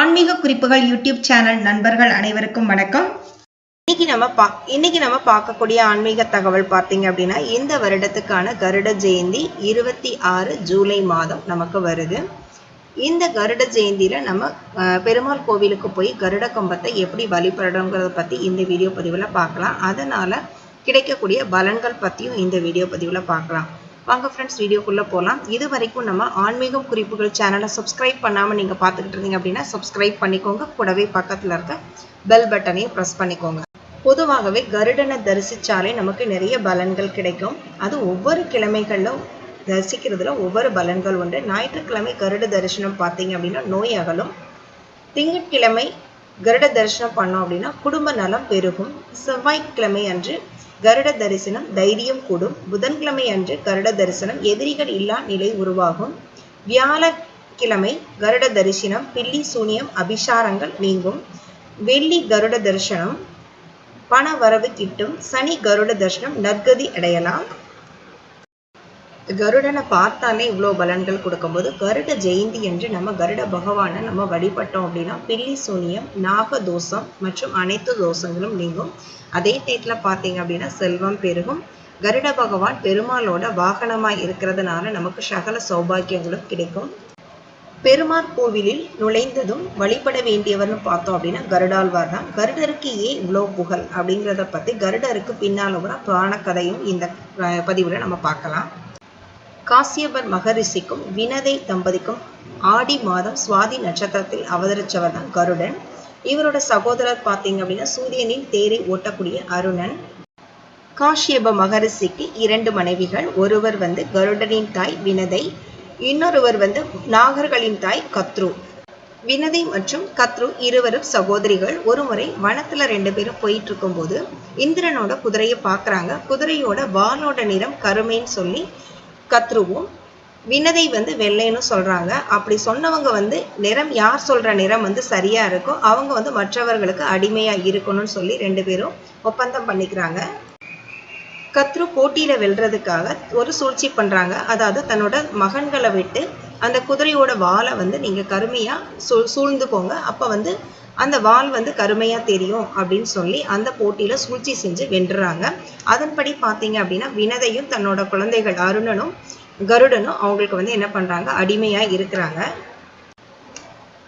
ஆன்மீக குறிப்புகள் YouTube channel நண்பர்கள் அனைவருக்கும் வணக்கம். இன்னைக்கு நம்ம பா இன்னைக்கு நம்ம பார்க்கக்கூடிய ஆன்மீக தகவல் பார்த்தீங்க அப்படின்னா இந்த வருடத்துக்கான கருட ஜெயந்தி இருபத்தி ஆறு ஜூலை மாதம் நமக்கு வருது. இந்த கருட ஜெயந்தியில நம்ம பெருமாள் கோவிலுக்கு போய் கருட கம்பத்தை எப்படி வழிபடுறோங்கிறத பத்தி இந்த வீடியோ பதிவுல பார்க்கலாம். அதனால கிடைக்கக்கூடிய பலன்கள் பத்தியும் இந்த வீடியோ பதிவுல பார்க்கலாம். வாங்க ஃப்ரெண்ட்ஸ் வீடியோக்குள்ளே போகலாம் இது வரைக்கும் நம்ம ஆன்மீகம் குறிப்புகள் சேனலை சப்ஸ்கிரைப் பண்ணாமல் நீங்கள் பார்த்துக்கிட்டு இருந்தீங்க அப்படின்னா சப்ஸ்கிரைப் பண்ணிக்கோங்க. கூடவே பக்கத்தில் இருக்க பெல் பட்டனையும் ப்ரெஸ் பண்ணிக்கோங்க. பொதுவாகவே கருடனை தரிசித்தாலே நமக்கு நிறைய பலன்கள் கிடைக்கும். அது ஒவ்வொரு கிழமைகளிலும் தரிசிக்கிறதுல ஒவ்வொரு பலன்கள் உண்டு. ஞாயிற்றுக்கிழமை கருட தரிசனம் பார்த்தீங்க அப்படின்னா நோய் அகலும். திங்கட்கிழமை கருட தரிசனம் பண்ணோம் அப்படின்னா குடும்ப நலம் பெருகும். செவ்வாய்க்கிழமை அன்று கருட தரிசனம் தைரியம் கூடும். புதன்கிழமை அன்று கருட தரிசனம் எதிரிகள் இல்லா நிலை உருவாகும். வியாழக்கிழமை கருட தரிசனம் பில்லி சூனியம் அபிஷாரங்கள் நீங்கும். வெள்ளி கருட தரிசனம் பண வரவு கிட்டும். சனி கருட தரிசனம் நற்கதி அடையலாம். கருடனை பார்த்தாலே இவ்வளோ பலன்கள் கொடுக்கும்போது கருட ஜெயந்தி என்று நம்ம கருட பகவானை நம்ம வழிபட்டோம் அப்படின்னா பில்லி சூனியம் நாக தோஷம் மற்றும் அனைத்து தோஷங்களும் நீங்கும். அதே டேட்டில் பார்த்தீங்க அப்படின்னா செல்வம் பெருகும். கருட பகவான் பெருமாளோட வாகனமாய் இருக்கிறதுனால நமக்கு சகல சௌபாக்கியங்களும் கிடைக்கும். பெருமாள் கோவிலில் நுழைந்ததும் வழிபட வேண்டியவர்னு பார்த்தோம் அப்படின்னா கருடாழ்வார் தான். கருடருக்கு ஏன் இவ்வளோ புகழ் அப்படிங்கிறத பற்றி கருடருக்கு பின்னால் ஒரு புராண கதையும் இந்த பதிவில் பதிவுல நம்ம பார்க்கலாம். காசியபர் மகரிஷிக்கும் வினதை தம்பதிக்கும் ஆடி மாதம் சுவாதி நட்சத்திரத்தில் அவதரிச்சவர் தான் கருடன். இவரோட சகோதரர் பார்த்தீங்க அப்படின்னா சூரியனின் தேரை ஓட்டக்கூடிய அருணன். காஷ்யப மகரிஷிக்கு இரண்டு மனைவிகள். ஒருவர் வந்து கருடனின் தாய் வினதை இன்னொருவர் வந்து நாகர்களின் தாய் கத்ரு. வினதை மற்றும் கத்ரு இருவரும் சகோதரிகள். ஒருமுறை வனத்துல ரெண்டு பேரும் போயிட்டு இருக்கும்போது இந்திரனோட குதிரையை பார்க்குறாங்க. குதிரையோட வாலோட நிறம் கருமைன்னு சொல்லி கத்ருவும் வினதை வந்து வெள்ளைன்னு சொல்றாங்க. அப்படி சொன்னவங்க வந்து நிறம் யார் சொல்ற நிறம் வந்து சரியா இருக்கோ அவங்க வந்து மற்றவர்களுக்கு அடிமையா இருக்கணும்னு சொல்லி ரெண்டு பேரும் ஒப்பந்தம் பண்ணிக்கிறாங்க. கத்ரு போட்டியில வெல்றதுக்காக ஒரு சூழ்ச்சி பண்றாங்க. அதாவது தன்னோட மகன்களை விட்டு அந்த குதிரையோட வாழை வந்து நீங்க கருமையா சூ போங்க. அப்போ வந்து அந்த வால் வந்து கருமையாக தெரியும் அப்படின்னு சொல்லி அந்த போட்டியில் சூழ்ச்சி செஞ்சு வென்றுறாங்க அதன்படி பார்த்தீங்க அப்படின்னா வினதையும் தன்னோட குழந்தைகள் அருணனும் கருடனும் அவங்களுக்கு வந்து என்ன பண்ணுறாங்க அடிமையாக இருக்கிறாங்க.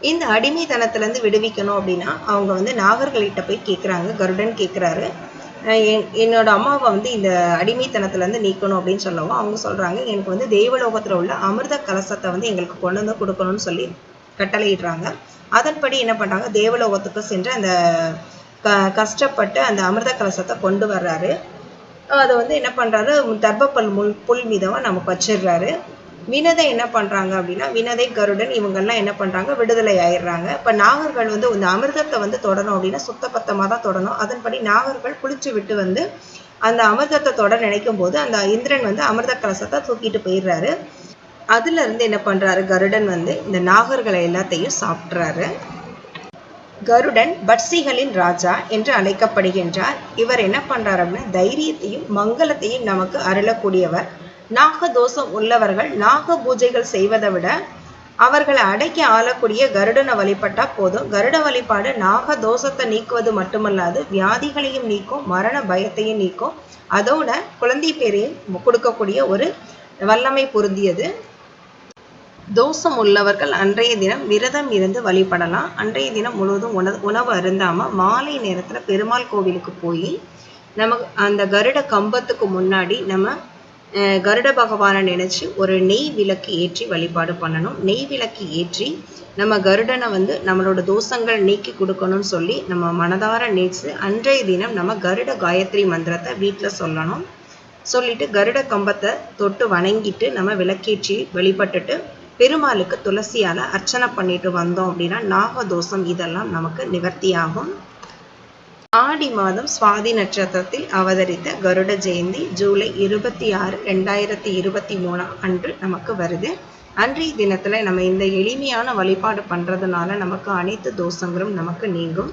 இந்த அடிமைத்தனத்திலேருந்து விடுவிக்கணும் அப்படின்னா அவங்க வந்து நாகர்கள்கிட்ட போய் கேட்குறாங்க கருடன் கேட்குறாரு என்- என்னோட அம்மாவை வந்து இந்த அடிமைத்தனத்துலேருந்து நீக்கணும் அப்படின்னு சொல்லவும் அவங்க சொல்கிறாங்க எனக்கு வந்து தெய்வலோகத்தில் உள்ள அமிர்த கலசத்தை வந்து எங்களுக்கு கொண்டு வந்து கொடுக்கணும்னு சொல்லி கட்டளையிடுறாங்க. அதன்படி என்ன பண்ணுறாங்க தேவலோகத்துக்கு சென்று அந்த க- கஷ்டப்பட்டு அந்த அமிர்த கலசத்தை கொண்டு வர்றாரு. அதை வந்து என்ன பண்ணுறாரு தர்ப்பப்பல் முள் புல் மீதமாக நமக்கு வச்சிடுறாரு. வினதை என்ன பண்ணுறாங்க அப்படின்னா வினதை கருடன் இவங்கெல்லாம் என்ன பண்ணுறாங்க விடுதலை ஆயிடுறாங்க. இப்போ நாகர்கள் வந்து இந்த அமிர்தத்தை வந்து தொடணும் அப்படின்னா சுத்தபத்தமாக தான் தொடணும். அதன்படி நாகர்கள் குளிச்சு விட்டு வந்து அந்த அமிர்தத்தை தொட நினைக்கும் போது அந்த இந்திரன் வந்து அமிர்த கலசத்தை தூக்கிட்டு போயிடுறாரு. அதுல இருந்து என்ன பண்றாரு? கருடன் வந்து இந்த நாகர்களை எல்லாத்தையும் சாப்பிட்றாரு. கருடன் பட்சிகளின் ராஜா என்று அழைக்கப்படுகின்றார். இவர் என்ன பண்றாரு அப்படின்னா தைரியத்தையும் மங்களத்தையும் நமக்கு அருளக்கூடியவர். நாக தோஷம் உள்ளவர்கள் நாக பூஜைகள் செய்வதை விட அவர்களை அடக்கி ஆளக்கூடிய கருடனை வழிபட்டா போதும். கருட வழிபாடு நாக தோஷத்தை நீக்குவது மட்டுமல்லாது வியாதிகளையும் நீக்கும் மரண பயத்தையும் நீக்கும். அதோட குழந்தை பேரையும் கொடுக்கக்கூடிய ஒரு வல்லமை பொருந்தியது. தோஷம் உள்ளவர்கள் அன்றைய தினம் விரதம் இருந்து வழிபடலாம். அன்றைய தினம் முழுவதும் உணவு உணவு அருந்தாமல் மாலை நேரத்தில் பெருமாள் கோவிலுக்கு போய் நம்ம அந்த கருட கம்பத்துக்கு முன்னாடி நம்ம கருட பகவானை நினச்சி ஒரு நெய் விளக்கு ஏற்றி வழிபாடு பண்ணணும். நெய் விளக்கு ஏற்றி நம்ம கருடனை வந்து நம்மளோட தோஷங்கள் நீக்கி கொடுக்கணும்னு சொல்லி நம்ம மனதார நேற்று அன்றைய தினம் நம்ம கருட காயத்ரி மந்திரத்தை வீட்டில் சொல்லணும். சொல்லிட்டு கருட கம்பத்தை தொட்டு வணங்கிட்டு நம்ம விளக்கேற்றி வழிபட்டுட்டு பெருமாளுக்கு துளசியால அர்ச்சனை பண்ணிட்டு வந்தோம் அப்படின்னா நாகதோஷம் இதெல்லாம் நமக்கு நிவர்த்தியாகும். ஆடி மாதம் சுவாதி நட்சத்திரத்தில் அவதரித்த கருட ஜெயந்தி ஜூலை இருபத்தி ஆறு ரெண்டாயிரத்தி இருபத்தி மூணு அன்று நமக்கு வருது. அன்றைய தினத்துல நம்ம இந்த எளிமையான வழிபாடு பண்றதுனால நமக்கு அனைத்து தோஷங்களும் நமக்கு நீங்கும்.